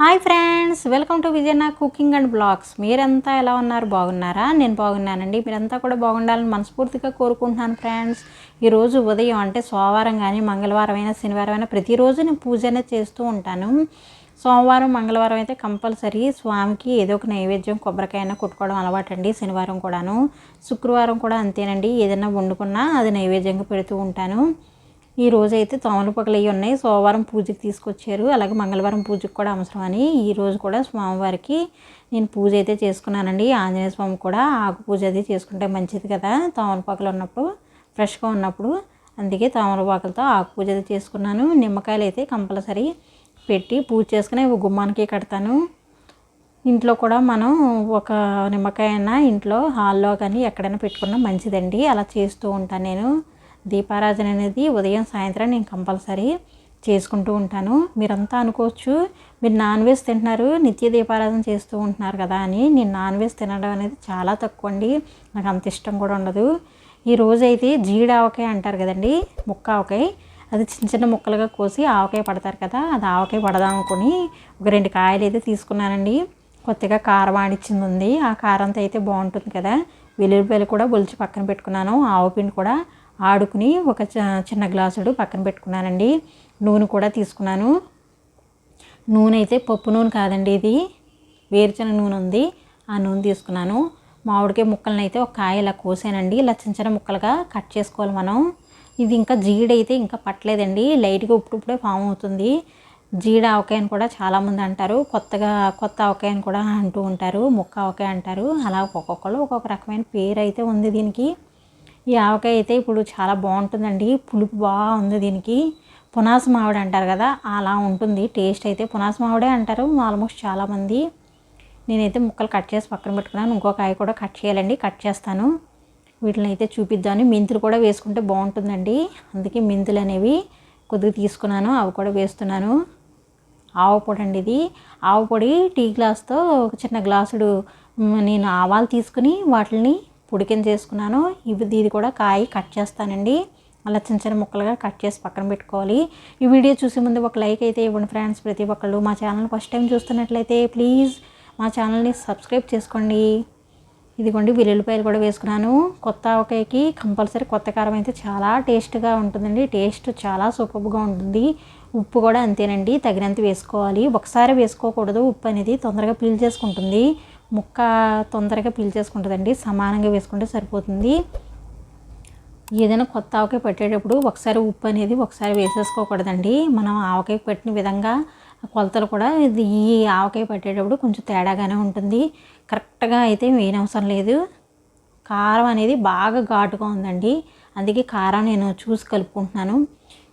Hi friends welcome to విజయన cooking and blogs. మీరంతా ఎలా ఉన్నారు? బాగున్నారా? నేను బాగున్నానండి. మీరంతా కూడా బాగుండాలని మనస్ఫూర్తిగా కోరుకుంటున్నాను ఫ్రెండ్స్. ఈరోజు ఉదయం అంటే సోమవారం కానీ మంగళవారం అయినా శనివారం అయినా ప్రతిరోజు నేను పూజ అనేది చేస్తూ ఉంటాను. సోమవారం మంగళవారం అయితే కంపల్సరీ స్వామికి ఏదో ఒక నైవేద్యం కొబ్బరికాయన కొట్టుకోవడం అలవాటు అండి శనివారం కూడాను. శుక్రవారం కూడా అంతేనండి. ఏదైనా వండుకున్నా అది నైవేద్యంగా పెడుతూ ఉంటాను. ఈ రోజు అయితే తమలపాకులు అవి ఉన్నాయి. సోమవారం పూజకి తీసుకొచ్చారు. అలాగే మంగళవారం పూజకి కూడా అవసరం అని ఈ రోజు కూడా స్వామివారికి నేను పూజ అయితే చేసుకున్నానండి. ఆంజనేయ స్వామి కూడా ఆకు పూజ అది చేసుకుంటే మంచిది కదా. తమలపాకులు ఉన్నప్పుడు ఫ్రెష్గా ఉన్నప్పుడు. అందుకే తమలపాకులతో ఆకు పూజ అది చేసుకున్నాను. నిమ్మకాయలు అయితే కంపల్సరీ పెట్టి పూజ చేసుకుని గుమ్మానికి కడతాను. ఇంట్లో కూడా మనం ఒక నిమ్మకాయ అయినా ఇంట్లో హాల్లో కానీ ఎక్కడైనా పెట్టుకున్నా మంచిదండి. అలా చేస్తూ ఉంటాను నేను. దీపారాధన అనేది ఉదయం సాయంత్రం నేను కంపల్సరీ చేసుకుంటూ ఉంటాను. మీరంతా అనుకోవచ్చు మీరు నాన్ వెజ్ తింటున్నారు నిత్య దీపారాధన చేస్తూ ఉంటున్నారు కదా అని. నేను నాన్ వెజ్ తినడం అనేది చాలా తక్కువ అండి. నాకు అంత ఇష్టం కూడా ఉండదు. ఈ రోజు అయితే జీడి ఆవకాయ అంటారు కదండి ముక్క ఆవకాయ. అది చిన్న చిన్న ముక్కలుగా కోసి ఆవకాయ పడతారు కదా అది ఆవకాయ పడదాం అనుకుని ఒక రెండు కాయలు అయితే తీసుకున్నానండి. కొత్తగా కారం ఆడిచ్చింది ఉంది. ఆ కారంతో అయితే బాగుంటుంది కదా. వెల్లుల్లిపాయలు కూడా ఒలిచి పక్కన పెట్టుకున్నాను. ఆవపిండి కూడా ఆడుకుని ఒక చిన్న గ్లాసుడు పక్కన పెట్టుకున్నానండి. నూనె కూడా తీసుకున్నాను. నూనె అయితే పప్పు నూనె కాదండి ఇది. వేరుచిన నూనె ఉంది. ఆ నూనె తీసుకున్నాను. మామిడికాయ ముక్కలను అయితే ఒక కాయ ఇలా కోసానండి. ఇలా చిన్న చిన్న ముక్కలుగా కట్ చేసుకోవాలి మనం. ఇది ఇంకా జీడైతే ఇంకా పట్టలేదండి. లైట్గా ఇప్పుడిప్పుడే ఫామ్ అవుతుంది. జీడ ఆవకాయని కూడా చాలామంది అంటారు. కొత్తగా కొత్త ఆవకాయని కూడా అంటూ ఉంటారు. ముక్క ఆవకాయ అంటారు. అలా ఒక్కొక్కళ్ళు ఒక్కొక్క రకమైన పేరు అయితే ఉంది దీనికి. ఈ ఆవకాయ అయితే ఇప్పుడు చాలా బాగుంటుందండి. పులుపు బాగుంది దీనికి. పునాస మామిడి అంటారు కదా అలా ఉంటుంది. టేస్ట్ అయితే పునాస మామిడే అంటారు ఆల్మోస్ట్ చాలామంది నేనైతే ముక్కలు కట్ చేసి పక్కన పెట్టుకున్నాను. ఇంకో కాయ కూడా కట్ చేయాలండి కట్ చేస్తాను. వీటిని అయితే చూపిద్దాను మెంతులు కూడా వేసుకుంటే బాగుంటుందండి. అందుకే మెంతులు అనేవి కొద్దిగా తీసుకున్నాను అవి కూడా వేస్తున్నాను. ఆవు పొడి అండి ఇది. ఆవు పొడి టీ గ్లాస్తో ఒక చిన్న గ్లాసుడు నేను ఆవాలు తీసుకుని వాటిని పుడికిన చేసుకున్నాను. ఇవి ఇది కూడా కాయ కట్ చేస్తానండి. అలా చిన్న చిన్న ముక్కలుగా కట్ చేసి పక్కన పెట్టుకోవాలి. ఈ వీడియో చూసే ముందు ఒక లైక్ అయితే ఇవ్వండి ఫ్రెండ్స్. ప్రతి ఒక్కళ్ళు మా ఛానల్ ఫస్ట్ టైం చూస్తున్నట్లయితే ప్లీజ్ మా ఛానల్ని సబ్స్క్రైబ్ చేసుకోండి. ఇదిగోండి వెల్లుల్లిపాయలు కూడా వేసుకున్నాను. కొత్త ఆవకాయకి కంపల్సరీ కొత్త కారం అయితే చాలా టేస్ట్గా ఉంటుందండి. టేస్ట్ చాలా సూపర్గా ఉంటుంది. ఉప్పు కూడా అంతేనండి. తగినంత వేసుకోవాలి. ఒకసారి వేసుకోకూడదు. ఉప్పు అనేది తొందరగా పీల్ చేసుకుంటుంది. ముక్క తొందరగా పీల్ చేసుకుంటుందండి. సమానంగా వేసుకుంటే సరిపోతుంది. ఏదైనా కొత్త ఆవకాయ పెట్టేటప్పుడు ఒకసారి ఉప్పు అనేది ఒకసారి వేసేసుకోకూడదండి. మనం ఆవకాయ పెట్టిన విధంగా కొలతలు కూడా ఇది ఈ ఆవకాయ పెట్టేటప్పుడు కొంచెం తేడాగానే ఉంటుంది. కరెక్ట్గా అయితే వేయనవసరం లేదు. కారం అనేది బాగా ఘాటుగా ఉందండి. అందుకే కారం నేను చూసి కలుపుకుంటున్నాను.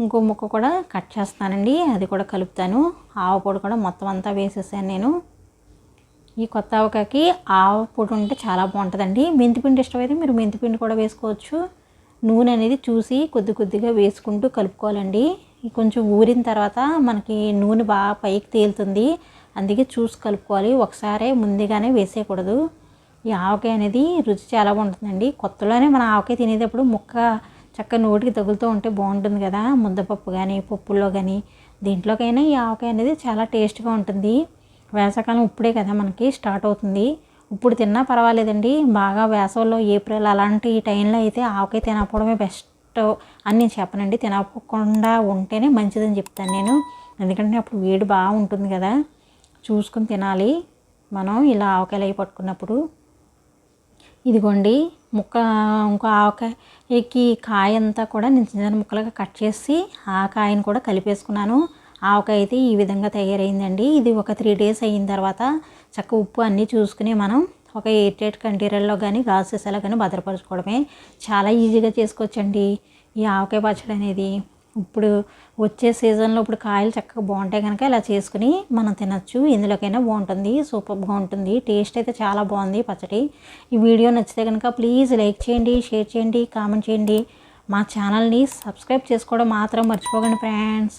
ఇంకో ముక్క కూడా కట్ చేస్తానండి. అది కూడా కలుపుతాను. ఆవు పొడి కూడా మొత్తం అంతా వేసేసాను నేను. ఈ కొత్త ఆవకాయకి ఆవు పొడి ఉంటే చాలా బాగుంటుందండి. మెంతిపిండి ఇష్టమైతే మీరు మెంతిపిండి కూడా వేసుకోవచ్చు. నూనె అనేది చూసి కొద్ది కొద్దిగా వేసుకుంటూ కలుపుకోవాలండి. కొంచెం ఊరిన తర్వాత మనకి నూనె బాగా పైకి తేలుతుంది. అందుకే చూసి కలుపుకోవాలి. ఒకసారి ముందుగానే వేసేయకూడదు. ఈ ఆవకాయ అనేది రుచి చాలా బాగుంటుందండి. కొత్తలోనే మన ఆవకాయ తినేటప్పుడు ముక్క చక్క నోటికి తగులుతూ ఉంటే బాగుంటుంది కదా. ముద్దపప్పు కానీ పప్పుల్లో కానీ దీంట్లోకైనా ఈ ఆవకాయ అనేది చాలా టేస్ట్గా ఉంటుంది. వేసవకాలం ఇప్పుడే కదా మనకి స్టార్ట్ అవుతుంది. ఇప్పుడు తిన్నా పర్వాలేదండి. బాగా వేసవిలో ఏప్రిల్ అలాంటి టైంలో అయితే ఆవకాయ తినకపోవడమే బెస్ట్ అని నేను చెప్పనండి. తినకుండా ఉంటేనే మంచిదని చెప్తాను నేను. ఎందుకంటే అప్పుడు వేడి బాగా ఉంటుంది కదా. చూసుకుని తినాలి. మనం ఇలా ఆవకాయలు అవి పట్టుకున్నప్పుడు. ఇదిగోండి ముక్క ఇంకో ఆవకాయకి కాయ అంతా కూడా నేను చిన్న చిన్న ముక్కలుగా కట్ చేసి ఆ కాయను కూడా కలిపేసుకున్నాను. ఆవకాయ అయితే ఈ విధంగా తయారైందండి. ఇది ఒక త్రీ డేస్ అయిన తర్వాత చక్క ఉప్పు అన్నీ చూసుకుని మనం ఒక ఎయిట్ ఎయిట్ కంటైనర్లో కానీ గాజు సీసాలో కానీ భద్రపరచుకోవడమే చాలా ఈజీగా చేసుకోవచ్చండి. ఈ ఆవకాయ పచ్చడి అనేది ఇప్పుడు వచ్చే సీజన్లో ఇప్పుడు కాయలు చక్కగా బాగుంటాయి కనుక ఇలా చేసుకుని మనం తినచ్చు. ఎందులోకైనా బాగుంటుంది సూపర్గా ఉంటుంది టేస్ట్ అయితే చాలా బాగుంది పచ్చడి. ఈ వీడియో నచ్చితే కనుక ప్లీజ్ లైక్ చేయండి షేర్ చేయండి కామెంట్ చేయండి. మా ఛానల్ని సబ్స్క్రైబ్ చేసుకోవడం మాత్రం మర్చిపోకండి friends.